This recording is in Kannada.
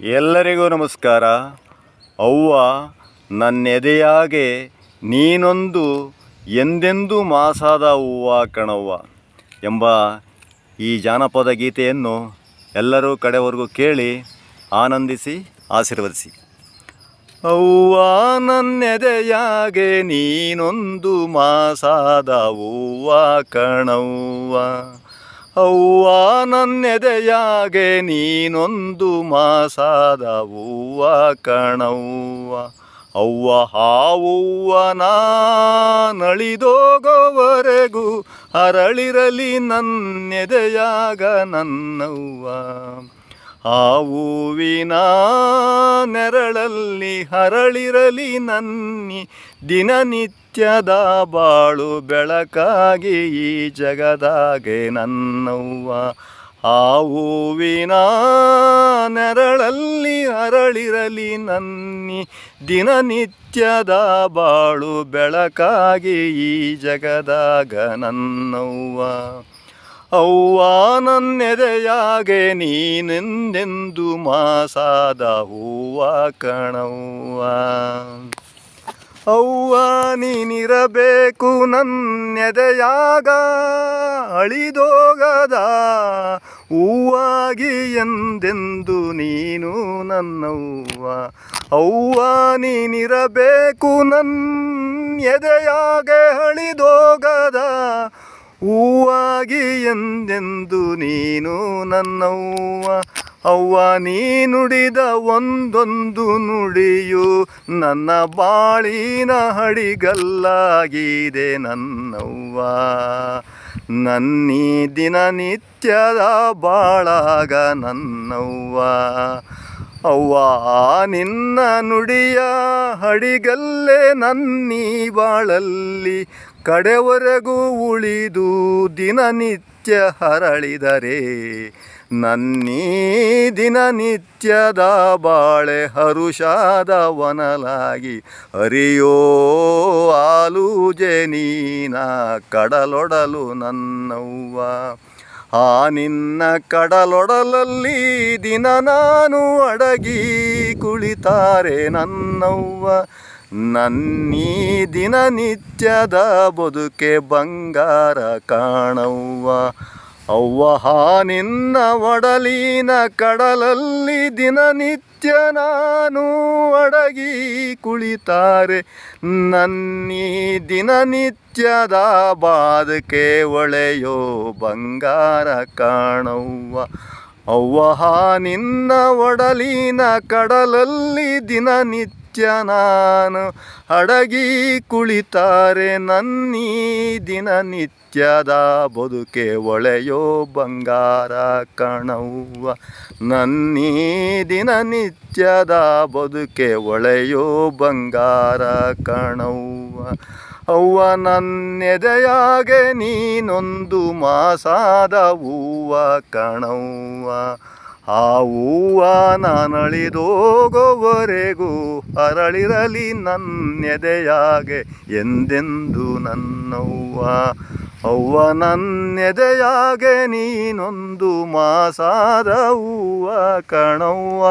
ಎಲ್ಲರಿಗೂ ನಮಸ್ಕಾರ. ಅವ್ವ, ನನ್ನೆದೆಯಾಗೆ ನೀನೊಂದು ಎಂದೆಂದೂ ಮಾಸಾದ ಹೂವ ಕಣವ್ವ ಎಂಬ ಈ ಜಾನಪದ ಗೀತೆಯನ್ನು ಎಲ್ಲರೂ ಕಡೆವರೆಗೂ ಕೇಳಿ ಆನಂದಿಸಿ, ಆಶೀರ್ವದಿಸಿ. ಅವ್ವ, ನನ್ನೆದೆಯಾಗೆ ನೀನೊಂದು ಮಾಸಾದ ಹೂವ ಕಣವ್ವ. ಅವ್ವ ನನ್ನೆದೆಯಾಗೆ ನೀನೊಂದು ಮಾಸಾದ ಹೂವ ಕಣವ್ವ. ಅವ್ವ ಹಾವುವ್ವ ನಳಿದೋಗೋವರೆಗೂ ಅರಳಿರಲಿ ನನ್ನೆದೆಯಾಗ ನನ್ನವ್ವ. ಆ ಹೂವಿನ ನೆರಳಲ್ಲಿ ಹರಳಿರಲಿ ನನ್ನಿ ದಿನನಿತ್ಯದ ಬಾಳು ಬೆಳಕಾಗಿ ಈ ಜಗದಾಗೆ ನನ್ನವ್ವ. ಆ ಹೂವಿನ ನೆರಳಲ್ಲಿ ಹರಳಿರಲಿ ನನ್ನಿ ದಿನನಿತ್ಯದ ಬಾಳು ಬೆಳಕಾಗಿ ಈ ಜಗದಾಗ ನನ್ನವ್ವ. ನನ್ನೆದೆಯಾಗೆ ನೀನೆಂದೆಂದು ಮಾಸಾದ ಹೂವ ಕಣವ್ವ. ಅವ್ವ ನೀನಿರಬೇಕು ನನ್ನೆದೆಯಾಗ, ಅಳಿದೋಗದ ಹೂವಾಗಿ ಎಂದೆಂದು ನೀನು ನನ್ನವ್ವ. ಅವ್ವ ನೀನಿರಬೇಕು ನನ್ನ ಎದೆಯಾಗೆ ಅಳಿದೋಗದ ಹೂವಾಗಿ ಎಂದೆಂದು ನೀನು ನನ್ನವ್ವ? ಅವ್ವ, ನೀ ನುಡಿದ ಒಂದೊಂದು ನುಡಿಯು ನನ್ನ ಬಾಳಿನ ಹಡಿಗಲ್ಲಾಗಿದೆ ನನ್ನವ್ವ. ನನ್ನೀ ದಿನನಿತ್ಯದ ಬಾಳಾಗ ನನ್ನವ್ವ. ಅವ್ವ, ನಿನ್ನ ನುಡಿಯ ಹಡಿಗಲ್ಲೇ ನನ್ನೀ ಬಾಳಲ್ಲಿ ಕಡೆವರೆಗೂ ಉಳಿದು ದಿನನಿತ್ಯ ಹರಳಿದರೆ ನನ್ನೀ ದಿನನಿತ್ಯದ ಬಾಳೆ ಹರುಷಾದ ವನಲಾಗಿ. ಹರಿಯೋ ಆಲೂಜೆ ನೀನ ಕಡಲೊಡಲು ನನ್ನವ್ವ. ಆ ನಿನ್ನ ಕಡಲೊಡಲಲ್ಲಿ ದಿನ ನಾನು ಅಡಗಿ ಕುಳಿತಾರೆ ನನ್ನವ್ವ. ನನ್ನೀ ದಿನನಿತ್ಯದ ಬದುಕೆ ಬಂಗಾರ ಕಾಣವ್ವ. ಅವ್ವ ನಿನ್ನ ಒಡಲಿನ ಕಡಲಲ್ಲಿ ದಿನನಿತ್ಯ ನಾನು ಅಡಗಿ ಕುಳಿತಾರೆ. ನನ್ನೀ ದಿನನಿತ್ಯದ ಬಾದಕೆ ಒಳೆಯೋ ಬಂಗಾರ ಕಾಣವ್ವ. ಅವ್ವ ನಿನ್ನ ಒಡಲಿನ ಕಡಲಲ್ಲಿ ದಿನನಿತ್ಯ ನಾನು ಅಡಗಿ ಕುಳಿತಾರೆ ನನ್ನೀ ದಿನ ನಿತ್ಯದ ಬದುಕೆ ಒಳೆಯೋ ಬಂಗಾರ ಕಣವ್ವ. ನನ್ನೀ ದಿನ ನಿತ್ಯದ ಬದುಕೆ ಒಳೆಯೋ ಬಂಗಾರ ಕಣವ್ವ. ಅವ್ವ, ನನ್ನೆದೆಯಾಗೆ ನೀನೊಂದು ಮಾಸಾದ ಹೂವ ಕಣವ್ವ. ಆ ಹೂವ ನಾನಳಿದೋಗೋವರೆಗೂ ಅರಳಿರಲಿ ನನ್ನೆದೆಯಾಗೆ ಎಂದೆಂದು ನನ್ನವ್ವ. ಅವ್ವ ನನ್ನೆದೆಯಾಗೆ ನೀನೊಂದು ಮಾಸಾದ ಹೂವ ಕಣವ್ವ.